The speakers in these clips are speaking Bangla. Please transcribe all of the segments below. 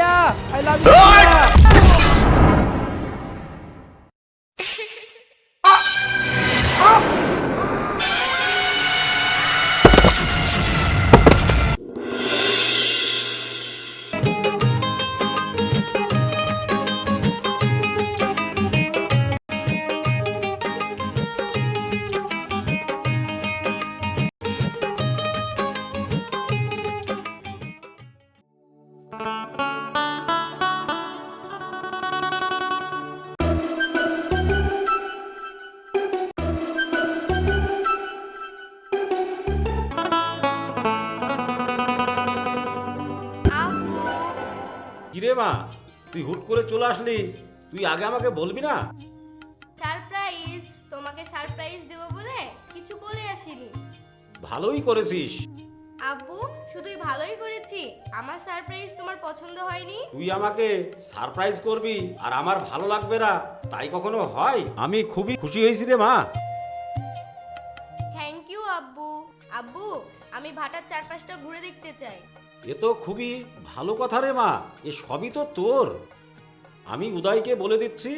প্রিয়া আই লাভ ইউ আব্বু কিরে মা তুই হুট করে চলে আসলি তুই আগে আমাকে বলবি না? সারপ্রাইজ তোমাকে সারপ্রাইজ দেবো বলে কিছু বলে আসিনি। ভালোই করেছিস। আব্বু শুধুই ভালোই করেছি। আমার সারপ্রাইজ তোমার পছন্দ হয়নি? তুই আমাকে সারপ্রাইজ করবি আর আমার ভালো লাগবে না তাই কখনো হয়? আমি খুবই খুশি হয়েছি রে মা। থ্যাংক ইউ আব্বু। আব্বু আমি ভাটার চারপাশটা ঘুরে দেখতে চাই। এ তো খুবই ভালো কথা রে মা এ সবই তো তোর। আমি উদয়কে বলে দিচ্ছি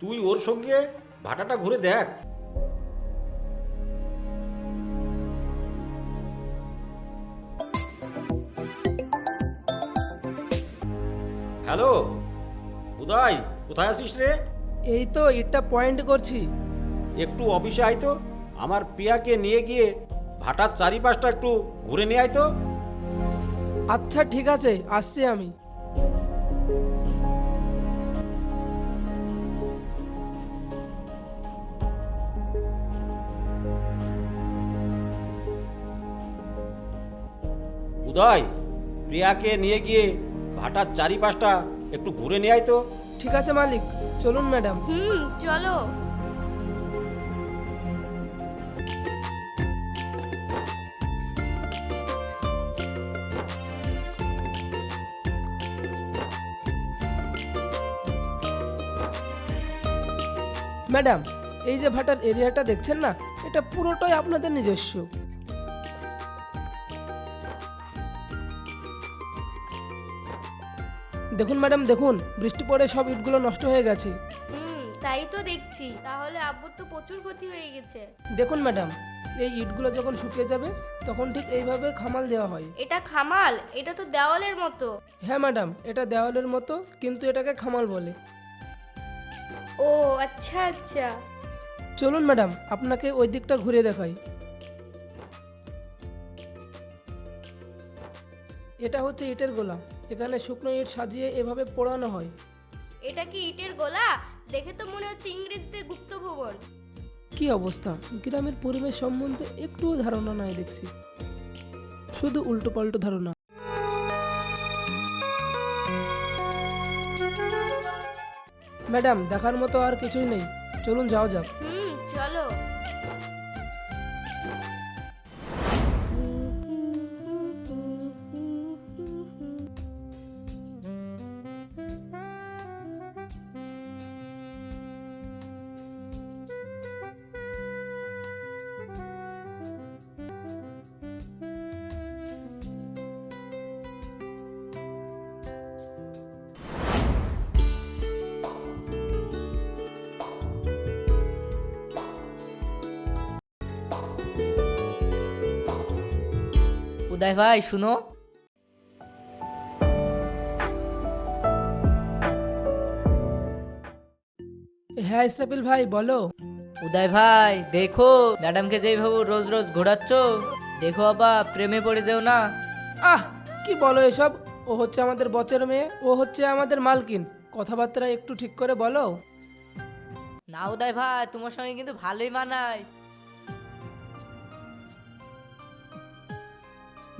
তুই ওর সঙ্গে ভাটাটা ঘুরে দেখ। হ্যালো উদয় কোথায় আছিস রে? এই তো এটা পয়েন্ট করছি। একটু অফিসে আয় তো আমার প্রিয়াকে নিয়ে গিয়ে ভাটার চারিপাশটা একটু ঘুরে নিয়ে আয় তো। আচ্ছা ঠিক আছে আসছি আমি। উদয় প্রিয়াকে নিয়ে গিয়ে ভাটার চারিপাশটা একটু ঘুরে নিয়ে আয় তো। ঠিক আছে মালিক। চলুন ম্যাডাম। হুম চলো। ম্যাডাম এই যে ভাটার এরিয়াটা দেখছেন না এটা পুরোটাই আপনাদের নিজস্ব। দেখুন ম্যাডাম দেখুন বৃষ্টি পড়ে সব ইটগুলো নষ্ট হয়ে গেছে। হুম তাই তো দেখছি তাহলে আব্বুর তো প্রচুর ক্ষতি হয়ে গেছে। দেখুন ম্যাডাম এই ইটগুলো যখন শুকিয়ে যাবে তখন ঠিক এইভাবে খামাল দেওয়া হয়। এটা খামাল? এটা তো দেওয়ালের মতো। হ্যাঁ ম্যাডাম এটা দেওয়ালের মতো কিন্তু এটাকে খামাল বলে। ও আচ্ছা আচ্ছা। চলুন ম্যাডাম আপনাকে ওই দিকটা ঘুরে দেখাই। এটা হচ্ছে ইটের গোলা। এখানে শুকনো ইট সাজিয়ে এভাবে পোড়ানো হয়। এটা কি ইটের গোলা? দেখে তো মনে হচ্ছে ইংরেজিতে গুপ্ত ভবন। কি অবস্থা? গ্রামের পরিবেশ সম্বন্ধে একটুও ধারণা নাই দেখছি। শুধু উল্টো পাল্টো ধারণা। ম্যাডাম দেখার মতো আর কিছুই নেই। চলুন যাওয়া যাক। হুম। উদয় ভাই শুনো হ্যাঁ ইসরাফিল ভাই বলো। উদয় ভাই দেখো ম্যাডামকে যেইভাবে রোজ রোজ ঘোরাচ্ছ দেখো বাবা প্রেমে পড়ে যেও না। আহ কি বলো এসব? ও হচ্ছে আমাদের বচের মেয়ে ও হচ্ছে আমাদের মালকিন। কথাবার্তা একটু ঠিক করে বলো। না উদয় ভাই তোমার সঙ্গে কিন্তু ভালোই মানায়।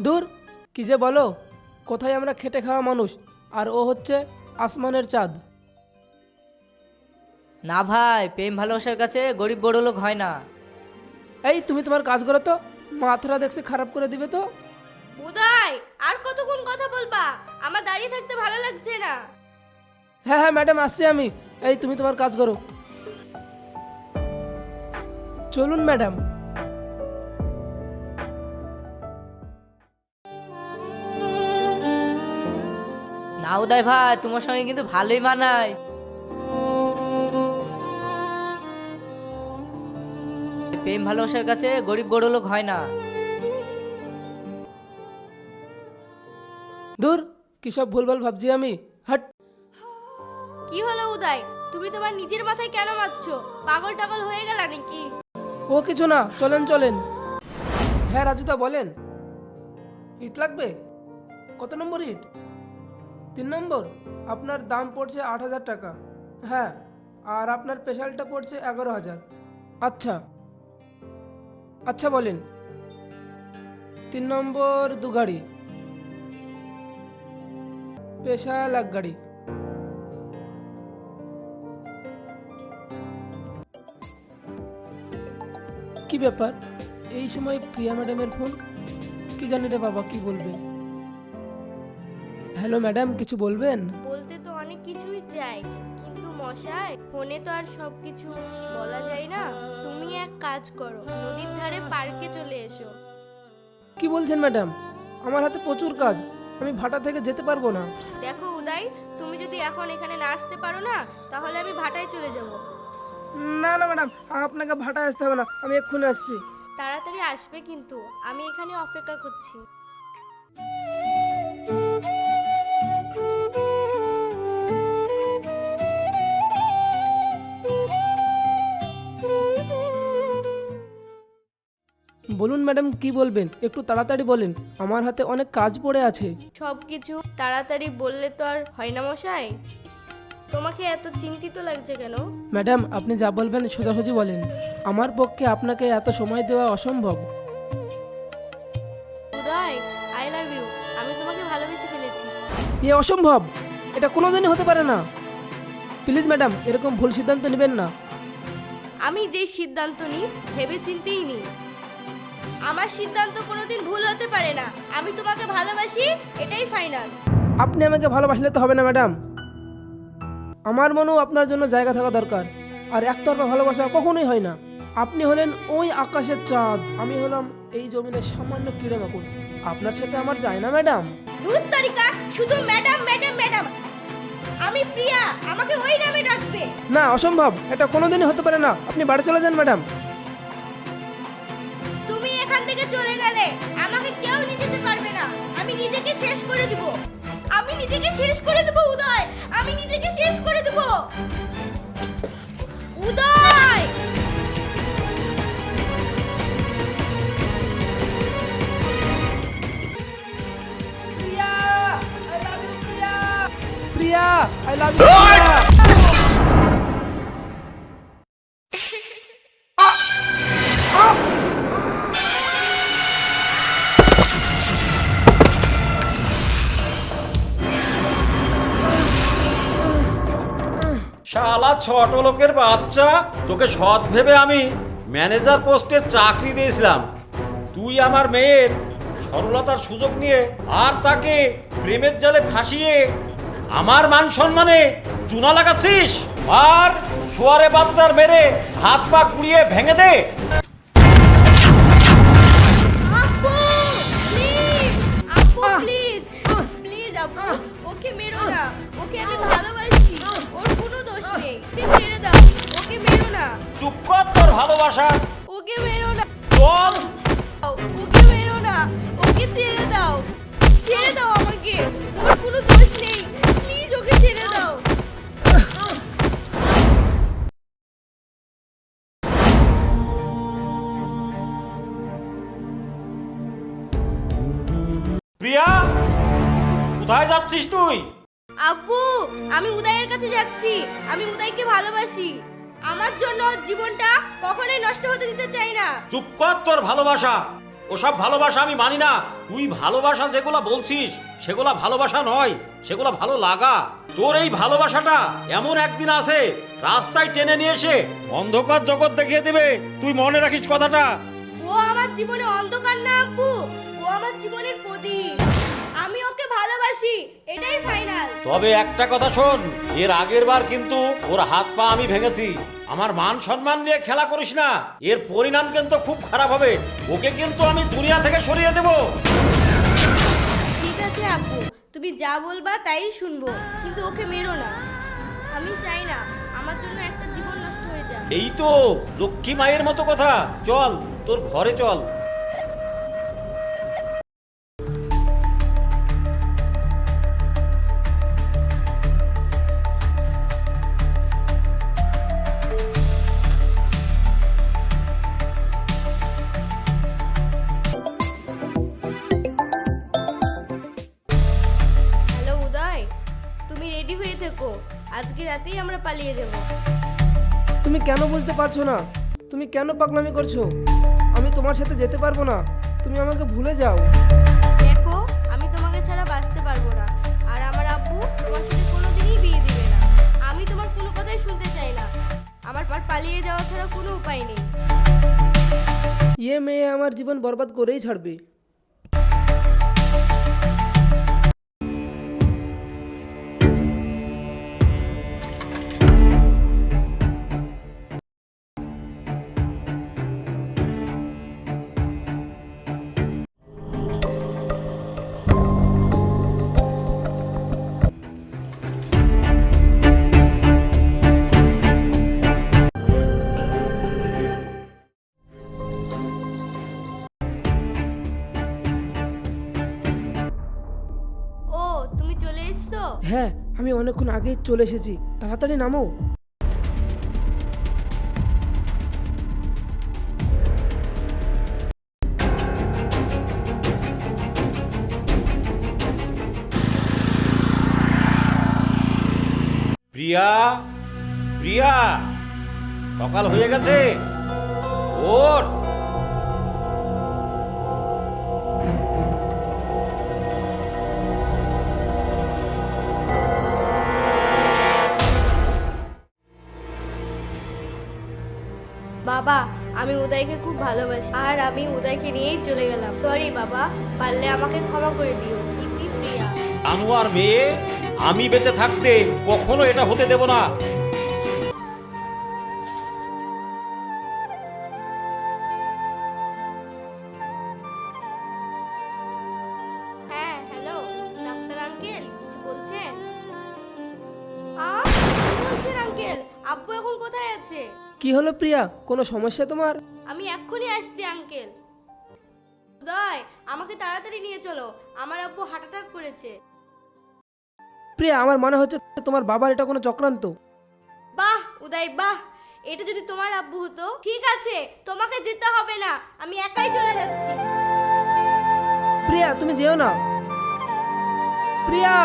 দূর কি যে বলো? কোথায় আমরা খেটে খাওয়া মানুষ? আর ও হচ্ছে আসমানের চাঁদ। না ভাই প্রেম ভালোবাসার কাছে গরিব বড় লোক হয় না। এই তুমি তোমার কাজ করো তো। মাথাটা দেখছি খারাপ করে দিবে তো। উদয় আর কতক্ষণ কথা বলবা? আমার দাঁড়িয়ে থাকতে ভালো লাগছে না। হ্যাঁ হ্যাঁ ম্যাডাম আসছি আমি। এই তুমি তোমার কাজ করো। চলুন ম্যাডাম না ভাই তোমার সঙ্গে কিন্তু ভালোই মানায়। প্রেম ভালোবাসার কাছে গরিব বড় লোক হয় না। দূর কি সব ভুলভাল ভাবছি আমি? হাট। কি হলো উদয়? তুমি তোমার নিজের মাথায় কেন মারছো? পাগল টাগল হয়ে গেল নাকি? ও কিছু না চলেন চলেন। হ্যাঁ রাজুদা বলেন। ইট লাগবে? কত নম্বর ইট? তিন নম্বর, আপনার দাম পড়ছে আট হাজার টাকা। হ্যাঁ আর আপনার স্পেশালটা পড়ছে এগারো হাজার। আচ্ছা আচ্ছা বলেন। তিন নম্বর, দু গাড়ি। স্পেশাল এক গাড়ি। কি ব্যাপার? এই সময় প্রিয়া ম্যাডামের ফোন কি জানি রে বাবা, কি বলবে? হ্যালো ম্যাডাম কিছু বলবেন? বলতে তো অনেক কিছুই চাই কিন্তু মশাই ফোনে তো আর সব কিছু বলা যায় না। তুমি এক কাজ করো নদীর ধারে পার্কে চলে এসো। কি বলছেন ম্যাডাম? আমার হাতে প্রচুর কাজ আমি ভাটা থেকে যেতে পারব না। দেখো উদয় তুমি যদি এখন এখানে না আসতে পারো না তাহলে আমি ভাটায় চলে যাব। না না ম্যাডাম আপনাকে ভাটায় আসতে হবে না আমি এক্ষুনি আসছি। তাড়াতাড়ি আসবে কিন্তু আমি এখানে অপেক্ষা করছি। ম্যাডাম কি বলবেন? একটু তাড়াতাড়ি বলেন আমার হাতে অনেক কাজ পড়ে আছে। সব কিছু তাড়াতাড়ি বললে তো আর হয় না মশাই। তোমাকে এত চিন্তিত লাগছে কেন? ম্যাডাম আপনি যা বলবেন সোজাসুজি বলেন। আমার পক্ষে আপনাকে এত সময় দেওয়া অসম্ভব। উদয় আই লাভ ইউ আমি তোমাকে ভালোবেসে ফেলেছি। এ অসম্ভব! এটা কোনোদিনই হতে পারে না। প্লিজ ম্যাডাম এরকম ভুল সিদ্ধান্ত নেবেন না। আমি যে সিদ্ধান্ত নিই ভেবে চিন্তেই নিই। আমার সিদ্ধান্ত কোনোদিন ভুল হতে পারে না। আমি তোমাকে ভালোবাসি এটাই ফাইনাল আপনি আমাকে ভালোবাসলে তো হবে না ম্যাডাম। আমার মনেও আপনার জন্য জায়গা থাকা দরকার। আর একতরফা ভালোবাসা কখনোই হয় না। আপনি হলেন ওই আকাশের চাঁদ। আমি হলাম এই জমিনের সামান্য কিড়ে মাকুড় আপনার সাথে আমার যায় না ম্যাডাম। দুধ তারিকা শুধু ম্যাডাম ম্যাডাম ম্যাডাম। আমি প্রিয়া আমাকে ওই নামে ডাকবে। না অসম্ভব। এটা কোনোদিনই হতে পারে না। আপনি বাড়ি চলে যান ম্যাডাম। থেকে চলে গেলে আমাকে কেউ নিয়ে যেতে পারবে না। আমি নিজেকে শেষ করে দিব। আমি নিজেকে শেষ করে দেব উদয়। আমি নিজেকে শেষ করে দেব। উদয়! প্রিয়া আই লাভ ইউ প্রিয়া। শালা ছোট লোকের বাচ্চা, তোকে সৎ ভেবে আমি ম্যানেজার পোস্টে চাকরি দিয়েছিলাম। তুই আমার মেয়ের সরলতার সুযোগ নিয়ে আর তাকে প্রেমের জালে ফাঁসিয়ে আমার মান সম্মানে চুনা লাগাচ্ছিস? আর শোয়ারে বাচ্চার মেরে হাত পা কুড়িয়ে ভেঙে দে। চুপ কর তোর ভালোবাসা। ওকে মেরো না। চল ওকে মেরো না। ওকে ছেড়ে দাও। ছেড়ে দাও আমাকে। ওর কোনো দোষ নেই। প্লিজ ওকে ছেড়ে দাও। প্রিয়া কোথায় যাচ্ছিস তুই? আব্বু আমি উদয়ের কাছে যাচ্ছি। আমি উদয়কে ভালোবাসি। আমার জন্য জীবনটা কখনোই নষ্ট হতে দিতে চাই না। চুপ কর তোর ভালোবাসা। ওসব ভালোবাসা আমি মানি না। তুই ভালোবাসা যেগুলা বলছিস সেগুলা ভালোবাসা নয় সেগুলা ভালো লাগা। তোর এই ভালোবাসাটা এমন একদিন আছে রাস্তায় টেনে নিয়ে এসে অন্ধকার জগৎ দেখিয়ে দেবে। তুই মনে রাখিস কথাটা। ও আমার জীবনে অন্ধকার না আব্বু। ও আমার জীবনের প্রদীপ। আমি ওকে ভালোবাসি এটাই ফাইনাল তবে একটা কথা শোন এর আগের বার কিন্তু ওর হাত পা আমি ভেঙেছি। আমার মান সম্মান নিয়ে খেলা করিস না এর পরিণাম কিন্তু খুব খারাপ হবে। ওকে কিন্তু আমি দুনিয়া থেকে সরিয়ে দেবো। ঠিক আছে আব্বু তুমি যা বলবা তাই শুনব কিন্তু ওকে মেরো না। আমি চাই না আমার জন্য একটা জীবন নষ্ট হয়ে যাক। এই তো লক্ষ্মী মায়ের মতো কথা। চল তোর ঘরে চল। তুমি কেন বুঝতে পারছ না? তুমি কেন পাগলামি করছ? আমি তোমার সাথে যেতে পারব না। তুমি আমাকে ভুলে যাও। দেখো আমি তোমাকে ছাড়া বাঁচতে পারব না। আর আমার আব্বু তোমার সাথে কোনোদিনই বিয়ে দিবে না। আমি তোমার কোনো কথাই শুনতে চাই না। আমার আমার পালিয়ে যাওয়া ছাড়া কোনো উপায় নেই। ইয়ে মেয়ে আমার জীবন বরবাদ করেই ছাড়বে। হ্যাঁ আমি অনেকক্ষণ আগেই চলে এসেছি। তাড়াতাড়ি নামো। প্রিয়া প্রিয়া সকাল হয়ে গেছে। ওর বাবা, আমি উদয়কে খুব ভালোবাসি। আর আমি উদয়কে নিয়েই চলে গেলাম। সরি বাবা, পারলে আমাকে ক্ষমা করে দিও। ইতি প্রিয়া। আনোয়ার মেয়ে, আমি বেঁচে থাকতে কখনো এটা হতে দেব না। হলো প্রিয়া? কোনো সমস্যা তোমার? আমি এক্ষুনি আসছি আঙ্কেল। উদয় আমাকে তাড়াতাড়ি নিয়ে চলো। আমার আব্বু হার্ট অ্যাটাক করেছে। প্রিয়া আমার মনে হচ্ছে তোমার বাবার এটা কোনো চক্রান্ত। বাহ উদয় বাহ। এটা যদি তোমার আব্বু হতো ঠিক আছে তোমাকে যেতে হবে না। আমি একাই চলে যাচ্ছি। প্রিয়া তুমি যেও না। প্রিয়া!